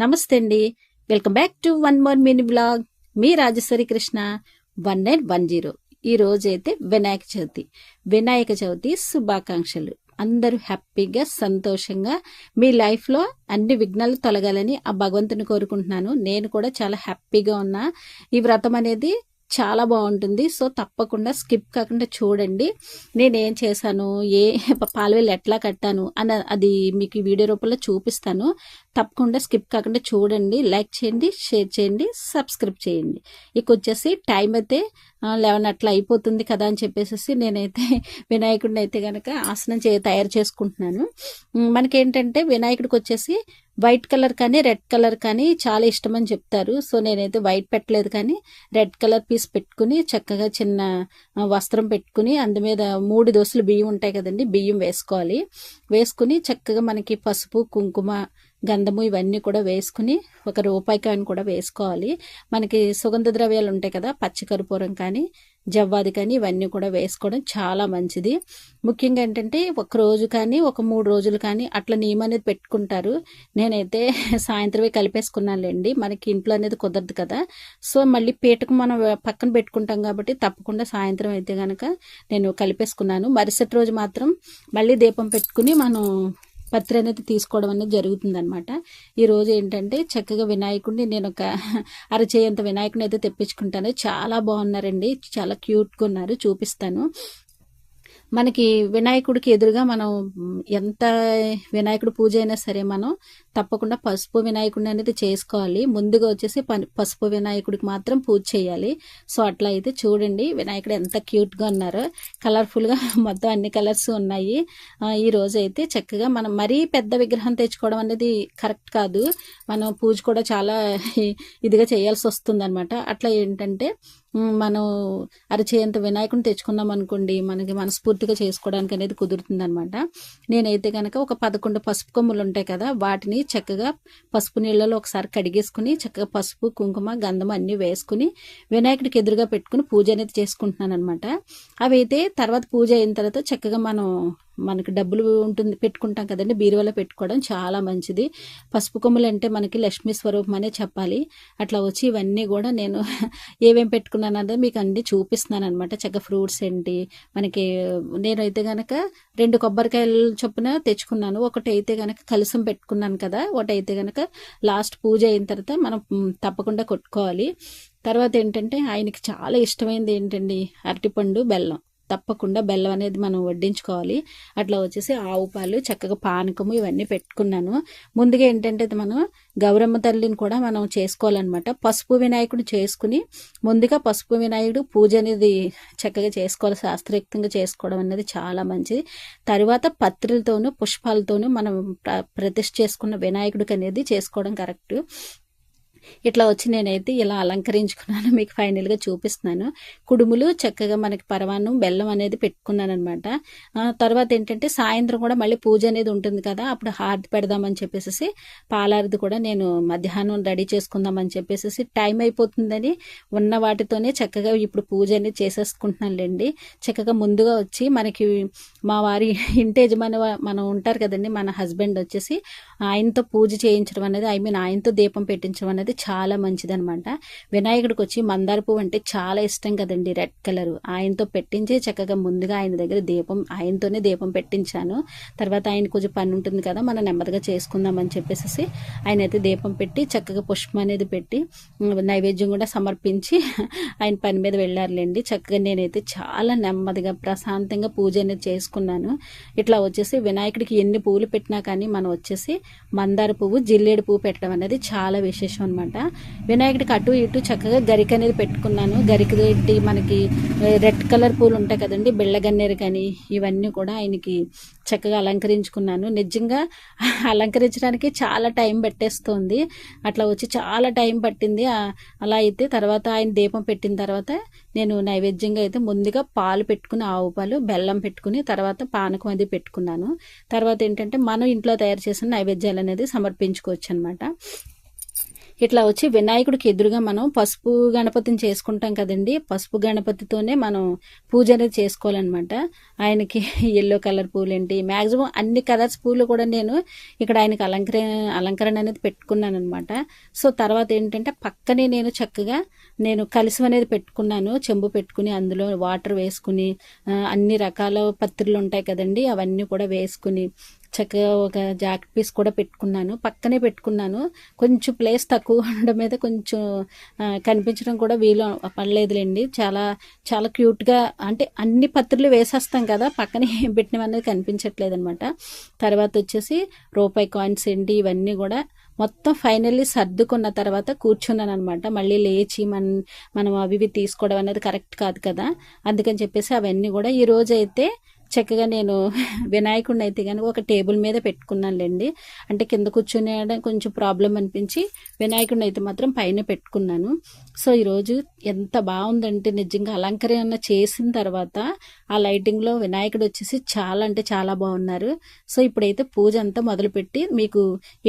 నమస్తే అండి. Welcome back to one more mini blog. Me Rajeshwari Krishna one nine one zero. ఈ రోజు అయితే వినాయక చవితి. వినాయక చవితి శుభాకాంక్షలు. అందరూ హ్యాపీగా సంతోషంగా మీ లైఫ్లో అన్ని విఘ్నాలు తొలగాలని ఆ భగవంతుని కోరుకుంటున్నాను. నేను కూడా చాలా హ్యాపీగా ఉన్నా. ఈ వ్రతం అనేది చాలా బాగుంటుంది. సో తప్పకుండా స్కిప్ కాకుండా చూడండి. నేను ఏం చేశాను? ఏ పాలవేలు ఎట్లా కట్టాను? అని అది మీకు వీడియో రూపంలో చూపిస్తాను. తప్పకుండా స్కిప్ కాకుండా చూడండి లైక్ చేయండి షేర్ చేయండి సబ్స్క్రైబ్ చేయండి. ఇక వచ్చేసి టైం అయితే లెవెన్ అట్లా అయిపోతుంది కదా అని చెప్పేసి నేనైతే వినాయకుడిని అయితే కనుక ఆసనం చే తయారు చేసుకుంటున్నాను. మనకేంటంటే వినాయకుడికి వచ్చేసి వైట్ కలర్ కానీ రెడ్ కలర్ కానీ చాలా ఇష్టం అని చెప్తారు. సో నేనైతే వైట్ పెట్టలేదు కానీ రెడ్ కలర్ పీస్ పెట్టుకుని చక్కగా చిన్న వస్త్రం పెట్టుకుని అందు మీద మూడు దోశలు బియ్యం ఉంటాయి కదండి బియ్యం వేసుకోవాలి. వేసుకుని చక్కగా మనకి పసుపు కుంకుమ గంధము ఇవన్నీ కూడా వేసుకుని ఒక రూపాయి కాయని కూడా వేసుకోవాలి. మనకి సుగంధ ద్రవ్యాలు ఉంటాయి కదా పచ్చికర్పూరం కానీ జవ్వాది కానీ ఇవన్నీ కూడా వేసుకోవడం చాలా మంచిది. ముఖ్యంగా ఏంటంటే ఒక రోజు కానీ ఒక మూడు రోజులు కానీ అట్లా నియమం అనేది పెట్టుకుంటారు. నేనైతే సాయంత్రమే కలిపేసుకున్నానులేండి. మనకి ఇంట్లో అనేది కుదరదు కదా. సో మళ్ళీ పీటకు మనం పక్కన పెట్టుకుంటాం కాబట్టి తప్పకుండా సాయంత్రం అయితే కనుక నేను కలిపేసుకున్నాను. మరుసటి రోజు మాత్రం మళ్ళీ దీపం పెట్టుకుని మనం పత్రి అనేది తీసుకోవడం అనేది జరుగుతుంది అనమాట ఈరోజు ఏంటంటే చక్కగా వినాయకుడిని నేను ఒక అరచేయంత వినాయకుడిని అయితే తెప్పించుకుంటాను. చాలా బాగున్నారండి. చాలా క్యూట్గా ఉన్నారు. చూపిస్తాను. మనకి వినాయకుడికి ఎదురుగా మనం ఎంత వినాయకుడు పూజ అయినా సరే మనం తప్పకుండా పసుపు వినాయకుడిని అనేది చేసుకోవాలి. ముందుగా వచ్చేసి పసుపు వినాయకుడికి మాత్రం పూజ చేయాలి. సో అట్లా అయితే చూడండి వినాయకుడు ఎంత క్యూట్గా ఉన్నారో. కలర్ఫుల్గా మొత్తం అన్ని కలర్స్ ఉన్నాయి. ఈ రోజు అయితే చక్కగా మనం మరీ పెద్ద విగ్రహం తెచ్చుకోవడం అనేది కరెక్ట్ కాదు. మనం పూజ కూడా చాలా ఇదిగా చేయాల్సి వస్తుంది అట్లా ఏంటంటే మనం అరచేంత వినాయకుడిని తెచ్చుకున్నాం అనుకోండి మనకి మనస్ఫూర్తిగా చేసుకోవడానికి అనేది కుదురుతుందనమాట నేనైతే కనుక ఒక పదకొండు పసుపు కొమ్ములు ఉంటాయి కదా వాటిని చక్కగా పసుపు నీళ్ళలో ఒకసారి కడిగేసుకుని చక్కగా పసుపు కుంకుమ గంధం అన్నీ వేసుకుని వినాయకుడికి ఎదురుగా పెట్టుకుని పూజ అనేది చేసుకుంటున్నాను అనమాట అవి అయితే తర్వాత పూజ అయిన తర్వాత చక్కగా మనం మనకి డబ్బులు ఉంటుంది పెట్టుకుంటాం కదండి. బీరువాలో పెట్టుకోవడం చాలా మంచిది. పసుపు కొమ్ములు అంటే మనకి లక్ష్మీ స్వరూపం అనే చెప్పాలి. అట్లా వచ్చి ఇవన్నీ కూడా నేను ఏమేమి పెట్టుకున్నాను అన్నది మీకు అన్ని చూపిస్తున్నాను అనమాట చక్కగా ఫ్రూట్స్ ఏంటి మనకి నేనైతే గనక రెండు కొబ్బరికాయలు చొప్పున తెచ్చుకున్నాను. ఒకటి అయితే గనక కలసం పెట్టుకున్నాను కదా ఒకటి అయితే గనక లాస్ట్ పూజ అయిన తర్వాత మనం తప్పకుండా కొట్టుకోవాలి. తర్వాత ఏంటంటే ఆయనకి చాలా ఇష్టమైనది ఏంటండి అరటిపండు బెల్లం. తప్పకుండా బెల్లం అనేది మనం వడ్డించుకోవాలి. అట్లా వచ్చేసి ఆవు పాలు చక్కగా పానకము ఇవన్నీ పెట్టుకున్నాను. ముందుగా ఏంటంటే మనం గౌరమ్మ తల్లిని కూడా మనం చేసుకోవాలన్నమాట. పసుపు వినాయకుడు చేసుకుని ముందుగా పసుపు వినాయకుడు పూజ అనేది చక్కగా చేసుకోవాలి. శాస్త్రయుక్తంగా చేసుకోవడం అనేది చాలా మంచిది. తర్వాత పత్రులతోనూ పుష్పాలతోనూ మనం ప్ర ప్రతిష్ఠ చేసుకున్న వినాయకుడికి అనేది చేసుకోవడం కరెక్ట్. ఇట్లా వచ్చి నేనైతే ఇలా అలంకరించుకున్నాను మీకు ఫైనల్గా చూపిస్తున్నాను. కుడుములు చక్కగా మనకి పరమాన్నం బెల్లం అనేది పెట్టుకున్నాను అనమాట తర్వాత ఏంటంటే సాయంత్రం కూడా మళ్ళీ పూజ అనేది ఉంటుంది కదా అప్పుడు హారతి పెడదామని చెప్పేసి పాలారిది కూడా నేను మధ్యాహ్నం రెడీ చేసుకుందామని చెప్పేసి టైం అయిపోతుందని ఉన్న వాటితోనే చక్కగా ఇప్పుడు పూజ అనేది చేసేసుకుంటున్నానులేండి. చక్కగా ముందుగా వచ్చి మనకి మా వారి ఇంటి యజమాని మనం ఉంటారు కదండి మన హస్బెండ్ వచ్చేసి ఆయనతో పూజ చేయించడం అనేది ఐ మీన్ ఆయనతో దీపం పెట్టించడం అనేది చాలా మంచిదనమాట. వినాయకుడికి వచ్చి మందార పువ్వు అంటే చాలా ఇష్టం కదండి రెడ్ కలర్. ఆయనతో పెట్టించే చక్కగా ముందుగా ఆయన దగ్గర దీపం ఆయనతోనే దీపం పెట్టించాను. తర్వాత ఆయన కొంచెం పని ఉంటుంది కదా మనం నెమ్మదిగా చేసుకుందామని చెప్పేసి ఆయన అయితే దీపం పెట్టి చక్కగా పుష్పం అనేది పెట్టి నైవేద్యం కూడా సమర్పించి ఆయన పని మీద వెళ్ళారులేండి. చక్కగా నేనైతే చాలా నెమ్మదిగా ప్రశాంతంగా పూజ అనేది చేసుకున్నాను. ఇట్లా వచ్చేసి వినాయకుడికి ఎన్ని పువ్వులు పెట్టినా కానీ మనం వచ్చేసి మందార పువ్వు జిల్లేడు పువ్వు పెట్టడం అనేది చాలా విశేషం అనమాట వినాయకుడికి అటు ఇటు చక్కగా గరిక అనేది పెట్టుకున్నాను. గరిక మనకి రెడ్ కలర్ పూలు ఉంటాయి కదండి బిళ్ళగన్నేరు కానీ ఇవన్నీ కూడా ఆయనకి చక్కగా అలంకరించుకున్నాను. నిజంగా అలంకరించడానికి చాలా టైం పెట్టేస్తుంది. అట్లా వచ్చి చాలా టైం పట్టింది. అలా అయితే తర్వాత ఆయన దీపం పెట్టిన తర్వాత నేను నైవేద్యంగా అయితే ముందుగా పాలు పెట్టుకుని ఆవు పాలు బెల్లం పెట్టుకుని తర్వాత పానకం అది పెట్టుకున్నాను. తర్వాత ఏంటంటే మనం ఇంట్లో తయారు చేసిన నైవేద్యాలు అనేది సమర్పించుకోవచ్చు అనమాట ఇట్లా వచ్చి వినాయకుడికి ఎదురుగా మనం పసుపు గణపతిని చేసుకుంటాం కదండి. పసుపు గణపతితోనే మనం పూజ అనేది చేసుకోవాలన్నమాట. ఆయనకి ఎల్లో కలర్ పూలు ఏంటి మ్యాక్సిమం అన్ని కలర్స్ పూలు కూడా నేను ఇక్కడ ఆయనకి అలంకర అలంకరణ అనేది పెట్టుకున్నాను అనమాట సో తర్వాత ఏంటంటే పక్కనే నేను చక్కగా నేను కలిసి అనేది పెట్టుకున్నాను. చెంబు పెట్టుకుని అందులో వాటర్ వేసుకుని అన్ని రకాల పత్రులు ఉంటాయి కదండి. అవన్నీ కూడా వేసుకుని చక్కగా ఒక జాకెట్ పీస్ కూడా పెట్టుకున్నాను. పక్కనే పెట్టుకున్నాను. కొంచెం ప్లేస్ తక్కువ ఉండడం మీద కొంచెం కనిపించడం కూడా వీలు పడలేదులేండి. చాలా చాలా క్యూట్గా అంటే అన్ని పత్రులు వేసేస్తాం కదా పక్కనే ఏం పెట్టినవి అనేది కనిపించట్లేదు అనమాట తర్వాత వచ్చేసి రూపాయి కాయిన్స్ ఏంటి ఇవన్నీ కూడా మొత్తం ఫైనల్లీ సర్దుకున్న తర్వాత కూర్చున్నాను అనమాట మళ్ళీ లేచి మన మనం అవి ఇవి తీసుకోవడం అనేది కరెక్ట్ కాదు కదా. అందుకని చెప్పేసి అవన్నీ కూడా ఈ రోజైతే అయితే చక్కగా నేను వినాయకుడిని అయితే కనుక ఒక టేబుల్ మీద పెట్టుకున్నానులేండి. అంటే కింద కూర్చునేయడం కొంచెం ప్రాబ్లం అనిపించి వినాయకుడిని అయితే మాత్రం పైన పెట్టుకున్నాను. సో ఈరోజు ఎంత బాగుందంటే నిజంగా అలంకరణ చేసిన తర్వాత ఆ లైటింగ్లో వినాయకుడు వచ్చేసి చాలా అంటే చాలా బాగున్నారు. సో ఇప్పుడైతే పూజ అంతా మొదలుపెట్టి మీకు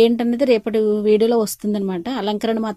ఏంటనేది రేపటి వీడియోలో వస్తుందన్నమాట. అలంకరణ మాత్రం